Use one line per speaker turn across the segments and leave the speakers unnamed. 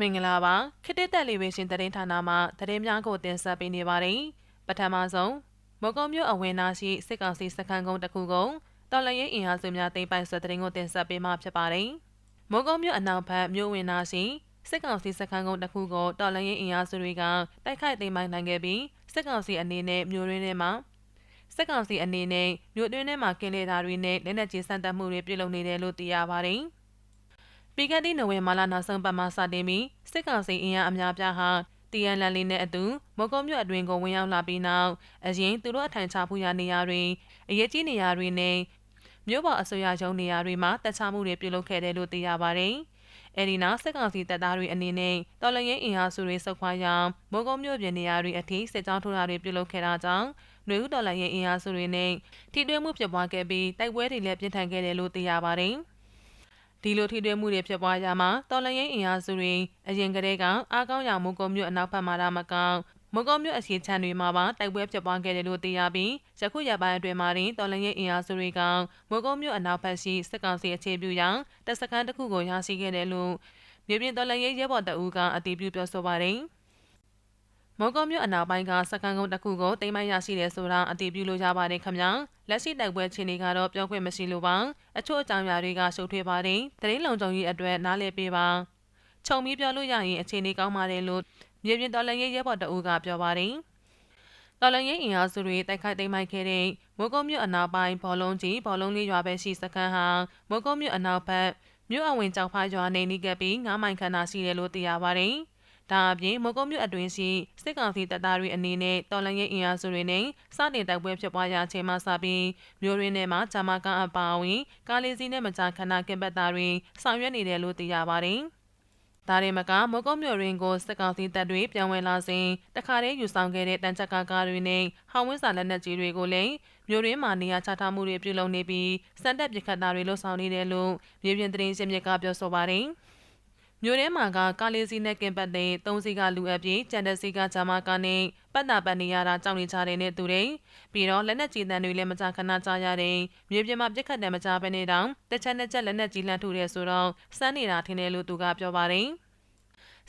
မင်္ဂလာပါခေတ္တတက်လီဗေရှင်သတင်းဌာနမှသတင်းများကိုတင်ဆက်ပေးနေပါတယ်ပထမဆုံးမော်ကုံမြို့အဝင်နာရှိစစ်ကောင်စီစခန်းကုန်းတစ်ခုကုန်းတော်လရင်အင်အားစုများတင်ပိုင်ဆွဲသတင်းကိုတင်ဆက်ပေးမှာဖြစ်ပါတယ်မော်ကုံမြို့အနောက်ဘက်မြို့ဝင်နာရှိစစ်ကောင်စီစခန်းကုန်းတစ်ခုကိုတော်လရင်အင်အားစုတွေကတိုက်ခိုက်သိမ်းပိုင်နိုင်ခဲ့ပြီးစစ်ကောင်စီအနေနဲ့မြို့ရင်းထဲမှာစစ်ကောင်စီအနေနဲ့မြို့တွင်းထဲမှာကင်းလေတာတွေနဲ့လက်နက်ကြီးစမ်းသပ်မှုတွေပြုလုပ်နေတယ်လို့သိရပါတယ်။ ပြီးခဲ့သည့်နိုဝင်ဘာလနောက်ဆုံးပတ်မှစတင်ပြီးစစ်ကောင်စီအင်အားအများပြားဟာတီယန်လန်လေးနဲ့အတူမော်ကုံမြို့အတွင်းကိုဝင်ရောက်လာပြီးနောက်အရင်သူတို့အထိုင်ချမှုရနေရာတွေအရေးကြီးနေရာတွေနဲ့မြို့ပေါ်အစိုးရရုံးနေရာတွေမှာတက်ချမှုတွေပြုလုပ်ခဲ့တယ်လို့သိရပါတယ်။အဲဒီနောက်စစ်ကောင်စီတပ်သားတွေအနေနဲ့တော်လရင်အင်အားစုတွေစုခွာရောင်မော်ကုံမြို့ပြင်နေရာတွေအထိစစ်ကြောင်းထိုးတာတွေပြုလုပ်ခဲ့တာကြောင့်နှွေဦးတော်လရင်အင်အားစုတွေနဲ့ထိတွေ့မှုဖြစ်ပွားခဲ့ပြီးတိုက်ပွဲတွေလည်းပြင်းထန်ခဲ့တယ်လို့သိရပါတယ်။ ဒီလိုထိတွေ့မှုတွေဖြစ်ပွားရမှာတော်လရင်အင်အားစုတွေအရင်ကတည်းကအားကောင်းရာမုံကုန်းမြို့အနောက်ဘက်မှာမကောင်းမုံကုန်းမြို့အစီချမ်းတွေမှာပါတိုက်ပွဲဖြစ်ပွားခဲ့တယ်လို့သိရပြီးယခုရပိုင်းအတွင်းမှာတင်တော်လရင်အင်အားစုတွေကမုံကုန်းမြို့အနောက်ဘက်ရှိစစ်ကောင်စီအခြေပြုရာတပ်စခန်းတစ်ခုကိုရရှိခဲ့တယ်လို့မြေပြင်တော်လရင်ရဲဘော်တအူးကအတည်ပြုပြောဆိုပါတယ်။မော်ကောမြို့အနောက်ပိုင်းကစကန်ကုန်းတစ်ခုကိုတိမ်မိုင်းရရှိတယ်ဆိုတာအတည်ပြုလို့ရပါတယ်ခင်ဗျာ လက်ရှိတိုက်ပွဲချင်းတွေကတော့ပြောခွင့်မရှိလို့ပါအချို့အကြောင်းအရာတွေကရှုပ်ထွေးပါတယ်တရင်လုံကြုံရေးအတွက်နားလည်ပေးပါခြုံပြီးပြောလို့ရရင်အခြေအနေကောင်းပါတယ်လို့မြေပြင်တော်လှန်ရေးရဲဘော်တအူးကပြောပါတယ်တော်လန်ရင်အင်အားစုတွေတိုက်ခိုက်သိမ်းပိုက်ခဲ့တဲ့မိုးကုတ်မြို့အနောက်ပိုင်းဘောလုံးကြီးဘောလုံးလေးရွာပဲရှိစခန်းဟာမိုးကုတ်မြို့အနောက်ဘက်မြို့အဝင်ကြောက်ဖားရွာနေနီးကပ်ပြီး9မိုင်ခန့်သာရှိတယ်လို့သိရပါတယ်။ ဒါအပြင်မုံကုန်းမြို့အတွင်းရှိစစ်ကောင်စီတပ်သားတွေအနေနဲ့တော်လှန်ရေးအင်အားစုတွေနဲ့စတင်တိုက်ပွဲဖြစ်ပွားရာအချိန်မှစပြီးမြို့ရင်းထဲမှာဂျာမာကန်အပါအဝင်ကားလေးစီးနဲ့မကြာခဏကင်ပတ်သားတွေဆောင်ရွက်နေတယ်လို့သိရပါတယ်။ဒါရင်မကမကုတ်မြို့ရင်းကိုစစ်ကောင်စီတပ်တွေပြောင်းဝင်လာစဉ်တခါတည်းယူဆောင်ခဲ့တဲ့တန်ချက်ကားကားတွေနဲ့ဟောင်းဝင်းစာလက်နက်ကြီးတွေကိုလည်းမြို့ရင်းမှာနေရာချထားမှုတွေပြုလုပ်နေပြီးစံတက်ပစ်ခတ်သားတွေလှုပ်ဆောင်နေတယ်လို့မြေပြင်သတင်းရှင်းမြစ်ကပြောဆိုပါတယ်။ မြို့ထဲမှာကကားလေးစီးနဲ့ကင်ပတ်တဲ့သုံးစီးကလူအပ်ပြီးကျန်တဲ့စီးကဂျာမာကာနဲ့ပတ်တာပတ်နေရတာကြောက်နေကြတဲ့နဲ့သူတွေပြီးတော့လက်နက်ကြီးတန်းတွေလည်းမကြခဏကြားရတယ်မြေပြင်မှာပြစ်ခတ်တယ်မကြဘဲနဲ့တောင်တစ်ချက်နဲ့ချက်လက်နက်ကြီးလှမ်းထုတယ်ဆိုတော့စမ်းနေတာထင်တယ်လို့သူကပြောပါတယ်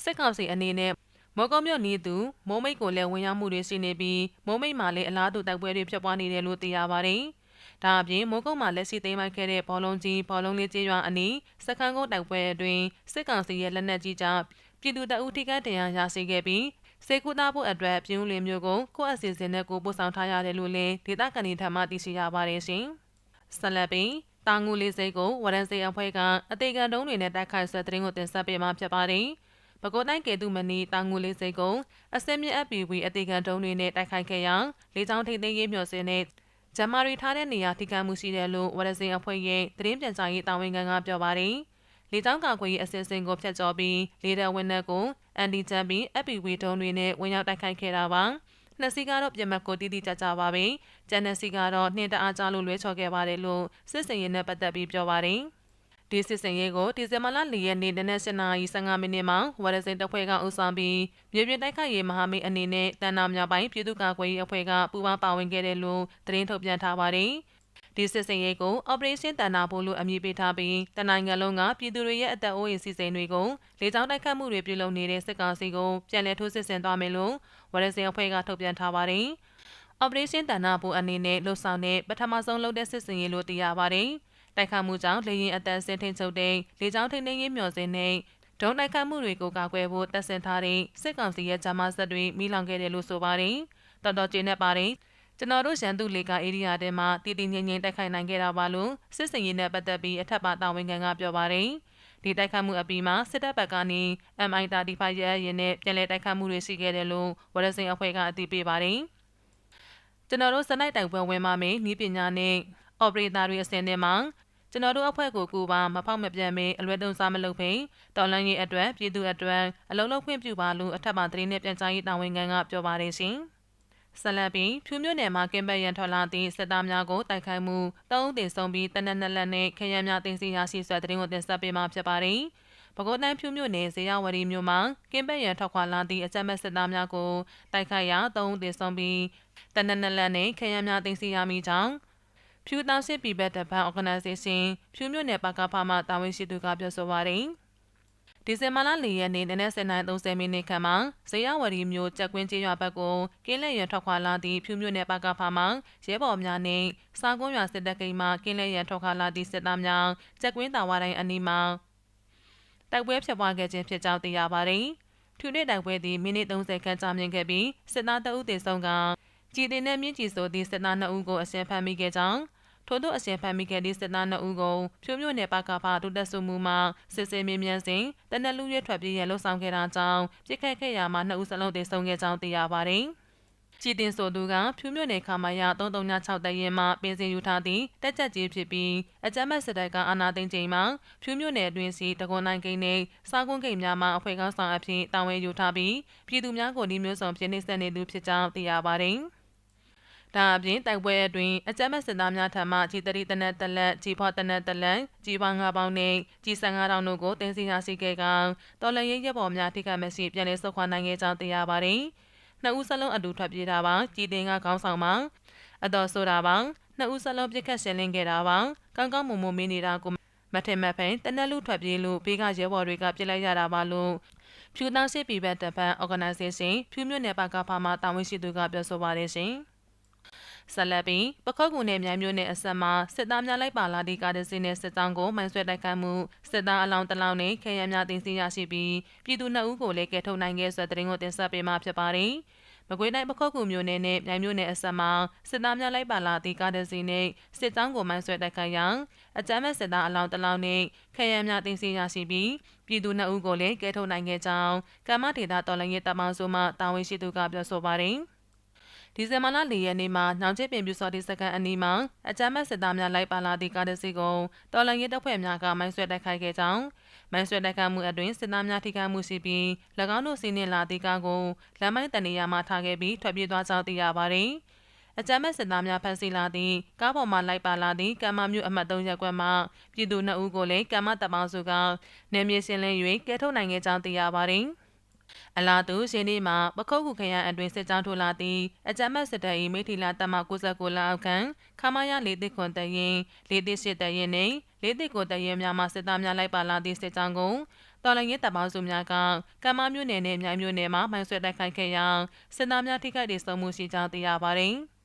စစ်ကောင်စီအနေနဲ့မော်ကောမြို့နီးသူမိုးမိတ်ကိုလည်းဝင်ရောက်မှုတွေရှိနေပြီးမိုးမိတ်မှာလည်းအလားတူတိုက်ပွဲတွေဖြစ်ပွားနေတယ်လို့သိရပါတယ်။ ဒါအပြင်မိုးကုတ်မှာလက်ရှိသိမ်းပိုက်ခဲ့တဲ့ဘောလုံးကြီးဘောလုံးလေးကျေးရွာအနီးစခန်းကုန်းတိုက်ပွဲအတွင်းစစ်ကောင်စီရဲ့လက်နက်ကြီးကြောင့်ပြည်သူတအုပ်ထိကတ်တရားရရှိခဲ့ပြီးစေကူသားဖို့အတွက်ပြင်းလင်းမျိုးကိုကိုယ့်အစီအစဉ်နဲ့ကိုပို့ဆောင်ထားရတယ်လို့လည်းဒေသခံတွေထံမှသိရှိရပါတယ်ရှင်။ဆက်လက်ပြီးတာငူလေးစိတ်ကိုဝရန်စေအဖွဲ့ကအသေးခံတုံးတွေနဲ့တိုက်ခိုက်ဆက်တဲ့တင်ကိုတင်ဆက်ပေးမှာဖြစ်ပါတယ်။ပဲခူးတိုင်းကေတုမနီတာငူလေးစိတ်ကိုအစင်းမြ FPV အသေးခံတုံးတွေနဲ့တိုက်ခိုက်ခဲ့ရာလေးချောင်းထိသိမ်းရေးမျှော်စင်နဲ့ ဂျမာရီထားတဲ့နေရာထိကမှုရှိတယ်လို့ဝရစင်အဖွဲ့ရဲ့သတင်းပြန်ကြားရေးတာဝန်ခံကပြောပါတယ်။လေကြောင်းကာကွယ်ရေးအစီအစဉ်ကိုဖျက်ကျော်ပြီးလေဒဝန်နက်ကိုအန်တီချမ်ပြီး FPV ဒုံးတွေနဲ့ဝင်ရောက်တိုက်ခိုက်ခဲ့တာပါ။နှစ်စီကတော့ပြင်မကိုတီးတီးကြကြပါပဲ။ကျန်တဲ့စီကတော့နှင်းတအားကြလို့လွဲချော်ခဲ့ပါတယ်လို့စစ်စင်ရေးနဲ့ပတ်သက်ပြီးပြောပါတယ်။ ဒီစစ်စင်ရေးကိုဒီဇင်ဘာလ၄ရက်နေ့နနက်၈နာရီ15မိနစ်မှာဝရစိန်တပ်ဖွဲ့ကဦးဆောင်ပြီးမြေပြင်တိုက်ခိုက်ရေးမဟာမိတ်အနေနဲ့တန်နာမြောက်ပိုင်းပြည်သူ့ကာကွယ်ရေးအဖွဲ့ကပူးပေါင်းပါဝင်ခဲ့တယ်လို့သတင်းထုတ်ပြန်ထားပါတယ်။ဒီစစ်စင်ရေးကို Operation တန်နာဖို့လို့အမည်ပေးထားပြီးတနိုင်ငံလုံးကပြည်သူတွေရဲ့အသက်အိုးအိမ်စီစဉ်တွေကိုလေကြောင်းတိုက်ခတ်မှုတွေပြုလုပ်နေတဲ့စစ်ကောင်စီကိုပြန်လည်ထိုးစစ်ဆင်သွားမယ်လို့ဝရစိန်အဖွဲ့ကထုတ်ပြန်ထားပါတယ်။ Operation တန်နာဖို့အနေနဲ့လှုပ်ဆောင်တဲ့ပထမဆုံးလုပ်တဲ့စစ်စင်ရေးလို့သိရပါတယ်။ တိုက်ခတ်မှုကြောင့်လေရင်အတန်စင်ထိန်ချုပ်တဲ့လေကြောင်းထိန်းသိမ်းရေးမျှော်စင်နဲ့ဒုံတိုက်ခတ်မှုတွေကိုကာကွယ်ဖို့တပ်ဆင်ထားတဲ့စစ်ကောင်စီရဲ့ဂျာမဆက်တွေမိလောင်ခဲ့တယ်လို့ဆိုပါတယ်။တော်တော်ကျေနပ်ပါတယ်။ကျွန်တော်တို့ရန်သူလေကဧရိယာထဲမှာတည်တည်ငြိမ်ငြိမ်တိုက်ခိုက်နိုင်ခဲ့တာပါလို့စစ်စင်ရေးနဲ့ပတ်သက်ပြီးအထက်ပါတာဝန်ခံကပြောပါတယ်။ဒီတိုက်ခတ်မှုအပြီးမှာစစ်တပ်ဘက်ကနေ MI35 ရဲရင်နဲ့ပြန်လည်တိုက်ခတ်မှုတွေရှိခဲ့တယ်လို့ဝရစင်အဖွဲ့ကအသိပေးပါတယ်။ကျွန်တော်တို့စနိုက်တိုင်ပွဲဝင်မှာမေးဤပညာနဲ့ အော်ပရေတာတွေအစင်းထဲမှာကျွန်တော်တို့အဖွဲ့ကိုကူပါမဖောက်မပြန်မေအလွယ်တုံစားမလုပ်ဖိတော်လန်းရေးအတွက်ပြည်သူအတွက်အလုံးလုံးခွင့်ပြုပါလို့အထက်ပါသတင်းနဲ့ပြန်ကြားရေးတာဝန်ခံကပြောပါတယ်ရှင်။ဆလပ်ပြီးဖြူမြို့နယ်မှာကင်ဘက်ရန်ထွက်လာသည့်စစ်သားများကိုတိုက်ခိုက်မှု၃ဦးတင်ဆုံးပြီးတနက်နက်လက်နဲ့ခရမ်းများတင်စီရရှိဆွဲသတင်းကိုတင်ဆက်ပေးမှာဖြစ်ပါတယ်။ပဲခူးတိုင်းဖြူမြို့နယ်ဇေယဝရီမြို့မှာကင်ဘက်ရန်ထွက်ခွာလာသည့်အကြမ်းမဲ့စစ်သားများကိုတိုက်ခိုက်ရာ၃ဦးတင်ဆုံးပြီးတနက်နက်လက်နဲ့ခရမ်းများတင်စီရမိကြောင်း ဖြူတောင်စစ်ပြည်ဘက်တပန် organization ဖြူမြို့နယ်ပါကဖမှတာဝန်ရှိသူကပြောဆိုပါတယ်ဒီဇင်ဘာလ၄ရက်နေ့နနက်7:30မိနစ်ခန့်မှာဇေယဝရီမြို့ကြက်ကွင်းကျေးရွာဘက်ကိုကင်းလက်ရန်ထွက်ခွာလာသည့်ဖြူမြို့နယ်ပကဖာမှရဲဘော်များနှင့်စာကွန်းရွာစစ်တပ်ကိန်းမှကင်းလက်ရန်ထွက်ခွာလာသည့်စစ်သားများကြက်ကွင်းတာဝါတိုင်းအနီးမှာတိုက်ပွဲဖြစ်ပွားခဲ့ခြင်းဖြစ်ကြောင်းသိရပါသည်။ထူတဲ့တိုက်ပွဲသည်မိနစ်30ခန့်ကြာမြင့်ခဲ့ပြီးစစ်သားတအုပ်တေဆုံးက ကြည်တင်တဲ့မြင့်ကြည်ဆိုသည့်စစ်သား2ဦးကိုအရှင်ဖမ်းမိခဲ့ကြောင်းထို့သောအရှင်ဖမ်းမိခဲ့သည့်စစ်သား2ဦးကိုဖြိုးမြို့နယ်ပကဖဒုတက်ဆုမှုမှစစ်ဆေးမြင်မြန်စဉ်တနက်လူရဲထွက်ပြေးရန်လှုံ့ဆော်ခဲ့တာကြောင့်ပြစ်ခတ်ခဲ့ရာမှာ2ဦးစလုံးတေဆုံးခဲ့ကြောင်းသိရပါတယ်။ကြည်တင်ဆိုသူကဖြူးမြို့နယ်ခမာရ3396တရင်မှပင်စင်ယူထားသည့်တက်ကြက်ကြီးဖြစ်ပြီးအကြမ်းမဲ့စစ်တပ်ကအာဏာသိမ်းချိန်မှာဖြူးမြို့နယ်အတွင်းစီတကွန်နိုင်ကိန်းနှင့်စားကွန်းကိန်းများမှအဖွဲ့ကောင်းဆောင်အဖြစ်တာဝန်ယူထားပြီးပြည်သူများကိုဒီမျိုးစုံပြင်းနှိစက်နေသူဖြစ်ကြောင်းသိရပါတယ်။ ဒါအပြင်တိုက်ပွဲအတွင်းအကြမ်းဖက်စစ်သားများထံမှကြီးတရီတနက်တလက်ကြီးဖွားတနက်တလက်ကြီးပွား၅ပေါင်းနှင့်ကြီးဆန်၅တောင်တို့ကိုတင်စီရရှိခဲ့ကတော်လရင်ရဲဘော်များထိခိုက်မရှိပြန်လည်ဆုတ်ခွာနိုင်ခဲ့ကြောင်းသိရပါတယ်။နှစ်ဦးစလုံးအတူထွက်ပြေးတာပါကြီးတင်ကခေါင်းဆောင်ပါအတော်ဆိုတာပါနှစ်ဦးစလုံးပြစ်ခတ်ရှင်လင်းခဲ့တာပါကောင်းကောင်းမွန်မွန်မင်းနေတာကိုမထင်မှတ်ဖိန်တနက်လူထွက်ပြေးလို့ဘေးကရဲဘော်တွေကပြစ်လိုက်ရတာပါလို့ဖြူတောင်းစစ်ပြည်ဘက်တပ်ဖန် organization ဖြူမြို့နယ်ပါကဖာမှာတာဝန်ရှိသူကပြောဆိုပါတယ်ရှင်။ ဆက်လက်ပြီးပခောက်ကူနယ်မြိုင်မြို့နယ်အဆက်မှာစစ်သားများလိုက်ပါလာသည့်ကားတစ်စီးနှင့်စစ်တောင်းကိုမိုင်းဆွဲတိုက်ခိုက်မှုစစ်သားအလောင်းတလောင်းနှင့်ခဲယမ်းများတင်စီရရှိပြီးပြည်သူနှစ်ဦးကိုလည်းကယ်ထုတ်နိုင်ခဲ့ဆိုတဲ့တင်ကိုတင်ဆက်ပေးမှာဖြစ်ပါတယ်။မကွေးတိုင်းပခောက်ကူမြို့နယ်နဲ့မြိုင်မြို့နယ်အဆက်မှာစစ်သားများလိုက်ပါလာသည့်ကားတစ်စီးနှင့်စစ်တောင်းကိုမိုင်းဆွဲတိုက်ခိုက်ရာအကြမ်းမဲ့စစ်သားအလောင်းတလောင်းနှင့်ခဲယမ်းများတင်စီရရှိပြီးပြည်သူနှစ်ဦးကိုလည်းကယ်ထုတ်နိုင်ခဲ့ကြောင်းကမ္မဒေတာတော်လိုင်းရေးတပ်မစုမှတာဝန်ရှိသူကပြောဆိုပါတယ်။ ဒီဇင်ဘာလ၄ရက်နေ့မှာညောင်ချစ်ပင်ပြူစော်ဒီစကန်အနီးမှာအကြမ်းမဲ့စစ်သားများလိုက်ပါလာသည့်ကားတစ်စီးကိုတော်လန်ရေးတပ်ဖွဲ့များကမိုင်းဆွဲတိုက်ခိုက်ခဲ့ကြောင်းမိုင်းဆွဲတိုက်ခိုက်မှုအတွင်းစစ်သားများထိခိုက်မှုရှိပြီး၎င်းတို့စီးနှင်လာသည့်ကားကိုလမ်းမိုင်းတနေရာမှာထားခဲ့ပြီးထွက်ပြေးသွားကြောင်းသိရပါတယ်။အကြမ်းမဲ့စစ်သားများဖမ်းဆီးလာသည့်ကားပေါ်မှလိုက်ပါလာသည့်ကမ္မမြို့အမှတ်3ရပ်ကွက်မှပြည်သူ2ဦးကိုလည်းကမ္မတပ်ပေါင်းစုကနယ်မြေရှင်းလင်း၍ကဲထုတ်နိုင်ခဲ့ကြောင်းသိရပါတယ်။ အလားတူရင်းနှီးမှာပခုတ်ခုခရိုင်အတွင်းစစ်ကြောင်းထိုးလာသည့်အကြမ်းမဲ့စစ်တပ်၏မိထီလာတပ်မ69လောက်ခန့်ခမာရလေးတစ်ခွန်တရင်လေးတစ်ရှစ်တရင်နှင့်လေးတစ်ကိုတရင်များမှစစ်သားများလိုက်ပါလာသည့်စစ်ကြောင်းကိုတော်လိုင်းရေးတပ်ပေါင်းစုများကကမ္မမြို့နယ်နဲ့မြိုင်မြို့နယ်မှာမိုင်းဆွဲတိုက်ခိုက်ခဲ့ရာစစ်သားများထိခိုက်ဒေဆုံးမှုရှိကြောင်းသိရပါသည်။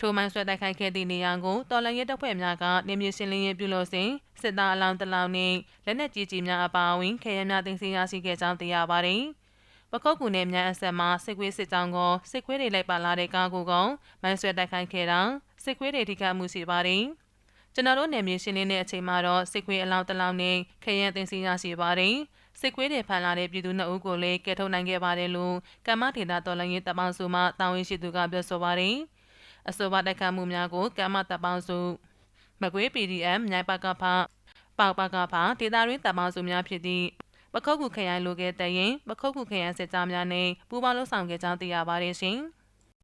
ထိုမိုင်းဆွဲတိုက်ခိုက်ခဲ့သည့်နေရာကိုတော်လန်ရဲတပ်ဖွဲ့များကနေမြေရှင်းလင်းရေးပြုလုပ်စဉ်စစ်သားအလောင်းတလောင်းနှင့်လက်နက်ကြီးကြီးများအပါအဝင်ခဲယမ်းများတင်စီရရှိခဲ့ကြောင်းသိရပါသည်။ပခုတ်ကူနယ်များအဆက်မှာစစ်ခွေးစစ်ကြောင်းကိုစစ်ခွေးတွေလိုက်ပါလာတဲ့ကားကိုကမိုင်းဆွဲတိုက်ခိုက်ခဲ့တာစစ်ခွေးတွေထိခိုက်မှုရှိပါတယ်။ကျွန်တော်တို့နယ်မြေရှင်းလင်းတဲ့အချိန်မှာတော့စစ်ခွေးအလောင်းတလောင်းနဲ့ခရမ်းတင်စီရရှိပါတယ်။စစ်ခွေးတွေဖန်လာတဲ့ပြည်သူနှစ်ဦးကိုလည်းကယ်ထုတ်နိုင်ခဲ့ပါတယ်လို့ကမ္မဒေတာတော်လှန်ရေးတပ်ပေါင်းစုမှတာဝန်ရှိသူကပြောဆိုပါတယ်။ အဆိုပါတိုက်ခတ်မှုများကိုကမ္မတပ်ပေါင်းစုမကွေး PDM မြိုင်ပကဖပေါပကဖဒေတာရင်းတပ်ပေါင်းစုများဖြစ်သည့်ပခုတ်ကူခရိုင်လိုကဲတရင်ပခုတ်ကူခရိုင်စစ်ကြောင်းများနှင့်ပူးပေါင်းလှုပ်ဆောင်ခဲ့ကြောင်းသိရပါတယ်ရှင်။